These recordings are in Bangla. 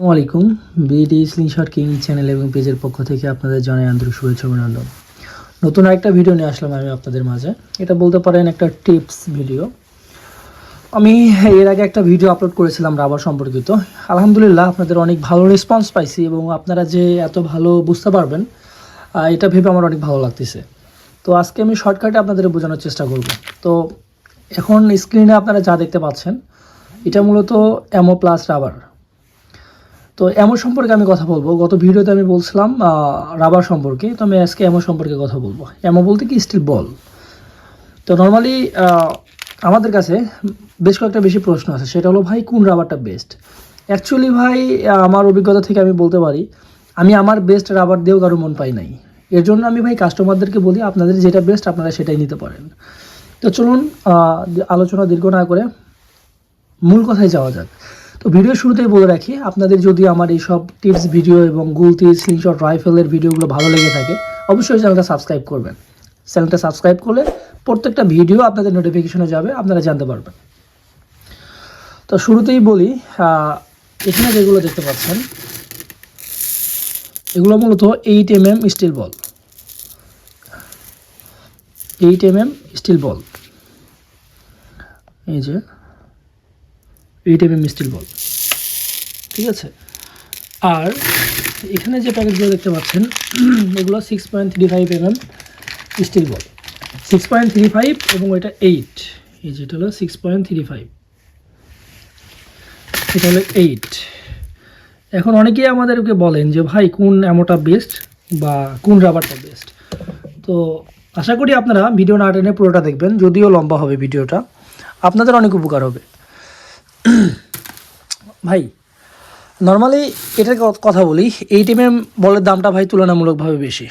আসসালামু আলাইকুম। বিডি স্লিংশট কিং চ্যানেল এবং পেজের পক্ষ থেকে আপনাদের জানাই আন্তরিক শুভেচ্ছা অভিনন্দন। নতুন আরেকটা ভিডিও নিয়ে আসলাম আমি আপনাদের মাঝে। এটা বলতে পারেন একটা টিপস ভিডিও। আমি এর আগে একটা ভিডিও আপলোড করেছিলাম রাবার সম্পর্কিত। আলহামদুলিল্লাহ আপনাদের অনেক ভালো রেসপন্স পাইছি এবং আপনারা যে এত ভালো বুঝতে পারবেন এটা ভেবে আমার অনেক ভালো লাগতেছে। তো আজকে আমি শর্টকাটে আপনাদের বোঝানোর চেষ্টা করব। তো এখন স্ক্রিনে আপনারা যা দেখতে পাচ্ছেন, এটা মূলত অ্যামো প্লাস রাবার তো এমন সম্পর্কে আমি কথা বলব। গত ভিডিওতে আমি বলছিলাম রাবার সম্পর্কে। তো আমি আজকে এমন সম্পর্কে কথা বলব। এমন বলতে কি স্টিল বল? তো নর্মালি আমাদের কাছে বেশ কয়েকটা বেশি প্রশ্ন আছে। সেটা হলো, ভাই, কোন রাবারটা বেস্ট অ্যাকচুয়ালি ভাই, আমার অভিজ্ঞতা থেকে আমি বলতে পারি, আমি আমার বেস্ট রাবার দিয়েও কারও মন পাই নাই। এর জন্য আমি, ভাই কাস্টমারদেরকে বলি, আপনাদের যেটা বেস্ট আপনারা সেটাই নিতে পারেন। তো চলুন আলোচনা দীর্ঘ না করে মূল কথায় যাওয়া যাক। তো ভিডিও শুরুতেই বলে রাখি, আপনাদের যদি আমার এই সব টিপস ভিডিও এবং গুলতি স্ক্রিনশট রাইফেলের ভিডিওগুলো ভালো লেগে থাকে, অবশ্যই চ্যানেলটা সাবস্ক্রাইব করবেন। চ্যানেলটা সাবস্ক্রাইব করলে প্রত্যেকটা ভিডিও আপনাদের নোটিফিকেশনে যাবে, আপনারা জানতে পারবেন। তো শুরুতেই বলি এখানে যেগুলো দেখতে পাচ্ছেন, এগুলো মূলত eight M M steel ball eight M M steel ball এই যে এম এম স্টিল বল। ঠিক আছে? আর এখানে যে প্যাকেটগুলো দেখতে পাচ্ছেন, এগুলো six point three five M M steel ball. Six point three five এবং এটা এইট এই যেটা হলো সিক্স পয়েন্ট থ্রি ফাইভ এটা হলো এইট এখন অনেকেই আমাদেরকে বলেন যে, ভাই, কোন অ্যামোটা বেস্ট বা কোন রাবারটা বেস্ট তো আশা করি আপনারা ভিডিও না টেনে পুরোটা দেখবেন, যদিও লম্বা হবে ভিডিওটা আপনাদের অনেক উপকার হবে। ভাই নর্মালি এটার কথা বলি এইট এম এম বলের দামটা ভাই তুলনামূলকভাবে বেশি।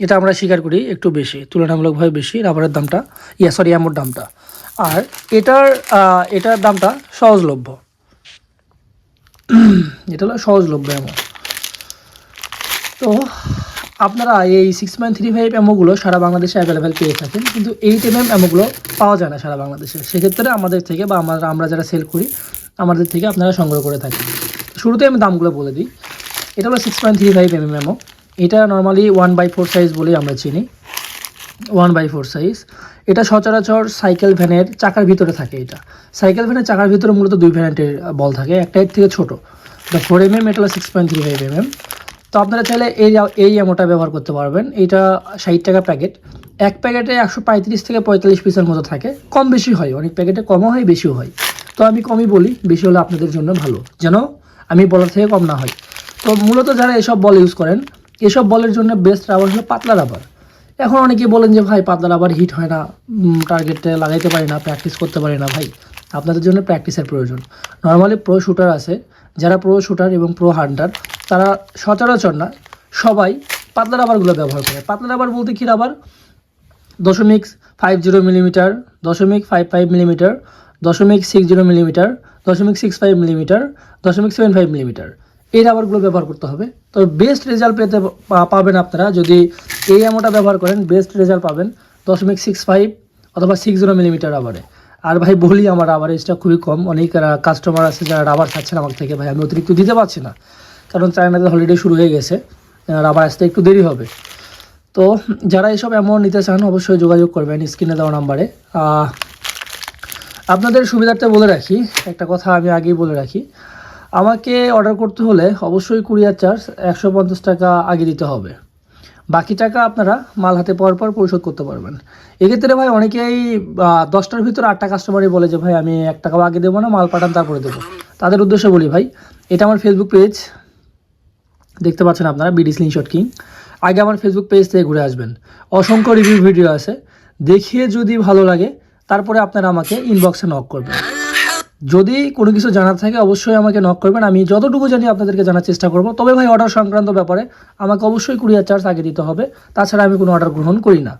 এটা আমরা স্বীকার করি একটু বেশি, তুলনামূলকভাবে বেশি রাবারের দামটা, ইয়া সরি অ্যামোর দামটা। আর এটার এটার দামটা সহজলভ্য। এটা হলো সহজলভ্য অ্যামো তো আপনারা এই সিক্স পয়েন্ট থ্রি ফাইভ অ্যামোগুলো সারা বাংলাদেশে অ্যাভেলেবেল পেয়ে থাকেন। কিন্তু এইট এম এম অ্যামোগুলো পাওয়া যায় না সারা বাংলাদেশে। সেক্ষেত্রে আমাদের থেকে বা আমরা আমরা যারা সেল করি, আমাদের থেকে আপনারা সংগ্রহ করে থাকেন। শুরুতে আমি দামগুলো বলে দিই। এটা হলো six point three five M M ammo এটা normally one by four size বলেই আমরা চিনি। ওয়ান বাই ফোর সাইজ এটা সচরাচর সাইকেল ভ্যানের চাকার ভিতরে থাকে এটা। সাইকেল ভ্যানের চাকার ভিতরে মূলত দুই ভ্যারেন্টের বল থাকে। একটা এর থেকে ছোটো। দ্য ফোর এম এম এটা হলো six point three five M M তো আপনারা চাইলে এই এই অ্যামোটা ব্যবহার করতে পারবেন। এটা ষাট টাকা প্যাকেট এক প্যাকেটে একশো পঁয়ত্রিশ থেকে পঁয়তাল্লিশ পিসের মতো থাকে। কম বেশি হয়, অনেক প্যাকেটে কমও হয়, বেশিও হয়। তো আমি কমই বলি, বেশি হলে আপনাদের জন্য ভালো। যেন আমি বলার থেকে কম না হয়। তো মূলত যারা এসব বল ইউজ করেন, এসব বলের জন্য বেস্ট রাবার হলো পাতলা রাবার এখন অনেকে বলেন যে, ভাই, পাতলা রাবার হিট হয় না। টার্গেটে লাগাইতে পারি না প্র্যাকটিস করতে পারি না, ভাই। আপনাদের জন্য প্র্যাকটিসের প্রয়োজন। নর্মালি প্রো শ্যুটার আছে। যারা প্রো শুটার এবং প্রো হান্টার তারা সচরাচর না, সবাই পাতলা রাবারগুলো ব্যবহার করে। পাতলা রাবার বলতে কী রাবার দশমিক ফাইভ জিরো মিলিমিটার দশমিক ফাইভ ফাইভ মিলিমিটার দশমিক সিক্স জিরো মিলিমিটার দশমিক সিক্স ফাইভ মিলিমিটার দশমিক সেভেন ফাইভ মিলিমিটার এই রাবারগুলো ব্যবহার করতে হবে। তো বেস্ট রেজাল্ট পেতে পাবেন আপনারা যদি এই অ্যামোটা ব্যবহার করেন বেস্ট রেজাল্ট পাবেন দশমিক সিক্স ফাইভ অথবা সিক্স জিরো মিলিমিটার রাবারে আর ভাই বলি, আমার রাবার এজটা খুবই কম। অনেক কাস্টমার আছে যারা রাবার চাচ্ছেন আমার থেকে ভাই। আমি অতিরিক্ত দিতে পারছি না। কারণ চায়নাতে হলিডে শুরু হয়ে গেছে। রাবার আসতে একটু দেরি হবে। তো যারা এসব অ্যামাউন্ট নিতে চান, অবশ্যই যোগাযোগ করবেন স্ক্রিনে দেওয়া নাম্বারে আপনাদের সুবিধার্থে বলে রাখি, একটা কথা আমি আগেই বলে রাখি। আমাকে অর্ডার করতে হলে অবশ্যই কুরিয়ার চার্জ একশো পঞ্চাশ টাকা আগে দিতে হবে। বাকি টাকা আপনারা মাল হাতে পাওয়ার পর পরিশোধ করতে পারবেন। এক্ষেত্রে ভাই অনেকেই দশটার ভিতরে আটটা কাস্টমারই বলে যে, ভাই, আমি এক টাকাও আগে দেবো না, মাল পাঠান, তারপরে দেবো। তাদের উদ্দেশ্যে বলি, ভাই, এটা আমার ফেসবুক পেজ দেখতে পাচ্ছেন আপনারা বিডি স্লিংশট কিং আগে আমার ফেসবুক পেজ থেকে ঘুরে আসবেন। অসংখ্য রিভিউ ভিডিও আছে। দেখিয়ে যদি ভালো লাগে, তারপরে আপনারা আমাকে ইনবক্সে নক করবেন। যদি কোনো কিছু জানার থাকে অবশ্যই আমাকে নক করবেন। আমি যতটুকু জানি আপনাদেরকে জানার চেষ্টা করব। তবে ভাই অর্ডার সংক্রান্ত ব্যাপারে আমাকে অবশ্যই কুরিয়ার চার্জ আগে দিতে হবে। তাছাড়া আমি কোনো অর্ডার গ্রহণ করি না।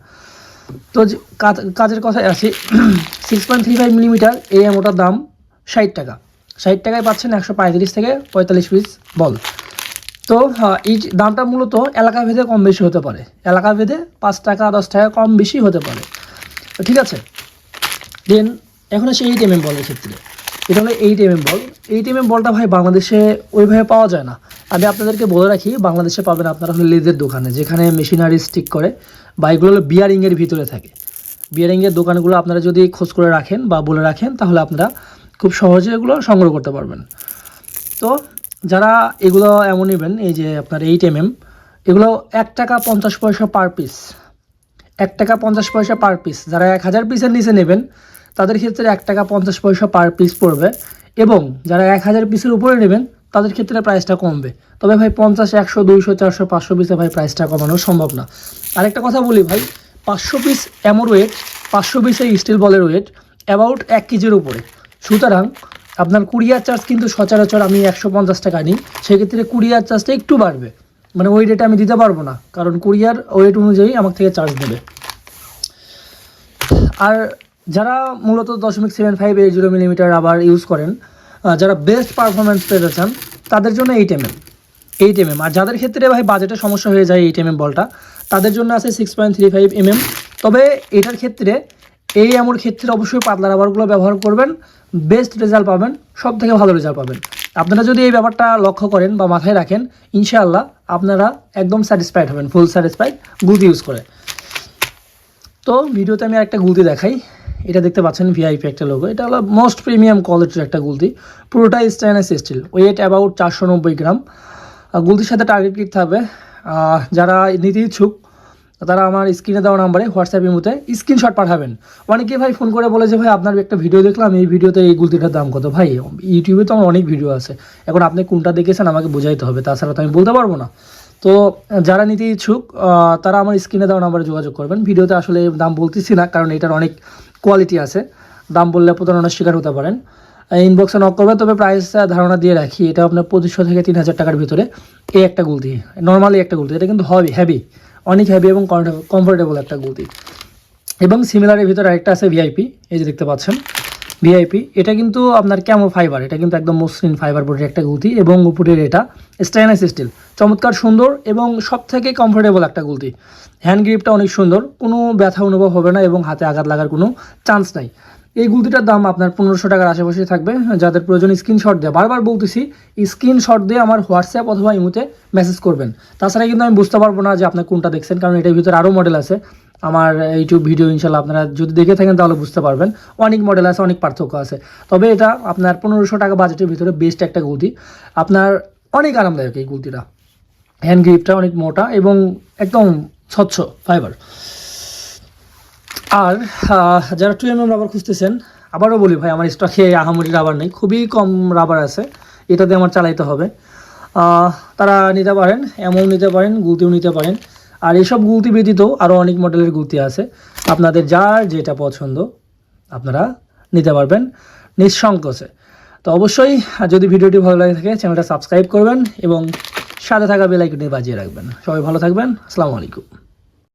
তো কাজ- কাজের কথায় আসি six point three five millimetre এই অ্যামোটার দাম ষাট টাকা। ষাট টাকায় পাচ্ছেন একশো পঁয়ত্রিশ থেকে পঁয়তাল্লিশ পিস বল তো আহ, এই দামটা মূলত এলাকা ভেদে কম বেশি হতে পারে। এলাকা ভেদে পাঁচ টাকা দশ টাকা কম বেশি হতে পারে। ঠিক আছে। দেন এখন আসে এইট এম এম বলের ক্ষেত্রে। এটা হলো eight M M ball eight M M বলটা ভাই বাংলাদেশে ওইভাবে পাওয়া যায় না। আমি আপনাদেরকে বলে রাখি, বাংলাদেশে পাবেন আপনারা হলো লেজের দোকানে, যেখানে মেশিনারি স্টিক করে বা এগুলো হলো বিয়ারিংয়ের ভিতরে থাকে। বিয়ারিংয়ের দোকানগুলো আপনারা যদি খোঁজ করে রাখেন বা বলে রাখেন, তাহলে আপনারা খুব সহজে এগুলো সংগ্রহ করতে পারবেন। তো যারা এগুলো এমন নেবেন, এই যে আপনার এইট এম এম এগুলো এক টাকা পঞ্চাশ পয়সা পার পিস এক টাকা পঞ্চাশ পয়সা পার পিস যারা এক হাজার পিসের নিচে নেবেন তাদের ক্ষেত্রে এক টাকা পঞ্চাশ পয়সা পার পিস পড়বে এবং যারা এক হাজার পিসের উপরে নেবেন, তাদের ক্ষেত্রে প্রাইসটা কমবে। তবে ভাই পঞ্চাশ, একশো, দুইশো, চারশো, পাঁচশো পিসে ভাই প্রাইসটা কমানো সম্ভব না। আরেকটা কথা বলি ভাই, পাঁচশো পিস এমন ওয়েট পাঁচশো পিসে স্টিল বলের ওয়েট অ্যাবাউট এক কেজির উপরে। সুতরাং আপনার কুরিয়ার চার্জ কিন্তু সচরাচর আমি একশো পঞ্চাশ টাকা নিই, সেক্ষেত্রে কুরিয়ার চার্জটা একটু বাড়বে। মানে ওই রেটে আমি দিতে পারব না, কারণ কুরিয়ার ওয়েট অনুযায়ী আমার থেকে চার্জ নেবে আর যারা মূলত দশমিক seven five eight zero millimetre আবার ইউজ করেন যারা বেস্ট পারফরমেন্স পেতে চান, তাদের জন্য eight M M eight M M আর যাদের ক্ষেত্রে ভাই বাজেটের সমস্যা হয়ে যায় এইট এম এম বলটা, তাদের জন্য আছে six point three five M M তবে এটার ক্ষেত্রে, এই এমন ক্ষেত্রে অবশ্যই পাতলা রাবারগুলো ব্যবহার করবেন বেস্ট রেজাল্ট পাবেন সব থেকে ভালো রেজাল্ট পাবেন। আপনারা যদি এই ব্যাপারটা লক্ষ্য করেন বা মাথায় রাখেন, ইনশাআল্লাহ আপনারা একদম স্যাটিসফাইড হবেন ফুল স্যাটিসফাইড গুড ইউজ করে। তো ভিডিওতে আমি একটা গুলতি দেখাই। এটা দেখতে পাচ্ছেন ভিআইপি একটা লোগো এটা হলো মোস্ট প্রিমিয়াম কোয়ালিটির একটা গুলতি। পুরোটাই স্টেনলেস স্টিল ওয়েট অ্যাবাউট চারশো নব্বই গ্রাম। গুলতির সাথে টার্গেট কিট থাকবে। যারা নিতে ইচ্ছুক, তারা আমার স্ক্রিনে দেওয়া নাম্বারে হোয়াটসঅ্যাপ ইমুতে স্ক্রিনশট পাঠাবেন। অনেকে ভাই ফোন করে বলে যে, ভাই, আপনার একটা ভিডিও দেখলাম, এই ভিডিওতে এই গুলতিটার দাম কত? ভাই ইউটিউবে তো আমার অনেক ভিডিও আছে। এখন আপনি কোনটা দেখেছেন আমাকে বোঝাইতে হবে। তাছাড়া তো আমি বলতে পারব না। তো, যারা নিতে ইচ্ছুক তারা আমার স্ক্রিনে দেওয়া নাম্বারে যোগাযোগ করবেন। ভিডিওতে আসলে দাম বলতেছি না, কারণ এটার অনেক কোয়ালিটি আছে। দাম বললে প্রতারণার শিকার হতে পারেন। ইনবক্সে নক করবে, তবে প্রাইস ধারণা দিয়ে রাখি, এটা আপনার পঁচিশশো থেকে তিন হাজার টাকার ভিতরে। এই একটা গুলতি নর্মালি একটা গুলতি, এটা কিন্তু হবি হ্যাভি অনেক হ্যাভি এবং কমফোর্টেবল একটা গুলতি। এবং সিমিলারের ভিতরে আরেকটা আছে ভিআইপি এই যে দেখতে পাচ্ছেন। ভিআইপি এটা কিন্তু আপনার ক্যামো ফাইবার এটা কিন্তু একদম মসৃণ ফাইবার বোর্ডের একটা গুলতি এবং উপরের এটা স্টেনলেস স্টিল চমৎকার, সুন্দর এবং সব থেকে কমফোর্টেবল একটা গুলতি। হ্যান্ড গ্রিপটা অনেক সুন্দর, কোনো ব্যথা অনুভব হবে না এবং হাতে আঘাত লাগার কোনো চান্স নাই। এই গুলতিটার দাম আপনার পনেরোশো টাকার আশেপাশে থাকবে, যাদের প্রয়োজন স্ক্রিনশট দিয়ে। বারবার বলতেছি স্ক্রিনশট দিয়ে আমার হোয়াটসঅ্যাপ অথবা ইমুতে মেসেজ করবেন। তাছাড়া কিন্তু আমি বুঝতে পারব না যে আপনি কোনটা দেখছেন, কারণ এটার ভিতরে আরও মডেল আছে। আমার ইউটিউব ভিডিও ইনশাল্লাহ আপনারা যদি দেখে থাকেন তাহলে বুঝতে পারবেন। অনেক মডেল আছে, অনেক পার্থক্য আছে। তবে এটা আপনার পনেরোশো টাকা বাজেটের ভিতরে বেস্ট একটা গুলতি আপনার অনেক আরামদায়ক এই গুলতিটা হ্যান্ড গ্রিপটা অনেক মোটা এবং একদম স্বচ্ছ ফাইবার আর যারা টু এম এম রাবার খুঁজতেছেন, আবারও বলি ভাই, আমার স্টকে আহামরি রাবার নেই। খুবই কম রাবার আছে। এটাতে আমার চালাইতে হবে। তারা নিতে পারেন এমন নিতে পারেন, গুলতিও নিতে পারেন। আর এসব গুলতি ব্যতীত আরও অনেক মডেলের গুলতি আছে। আপনাদের যার যেটা পছন্দ, আপনারা নিতে পারবেন নিঃসংকোচে। তো অবশ্যই যদি ভিডিওটি ভালো লাগে থাকে, চ্যানেলটা সাবস্ক্রাইব করবেন এবং সাথে থাকা বেলাইকনটি বাজিয়ে রাখবেন। সবাই ভালো থাকবেন। আসসালামু আলাইকুম।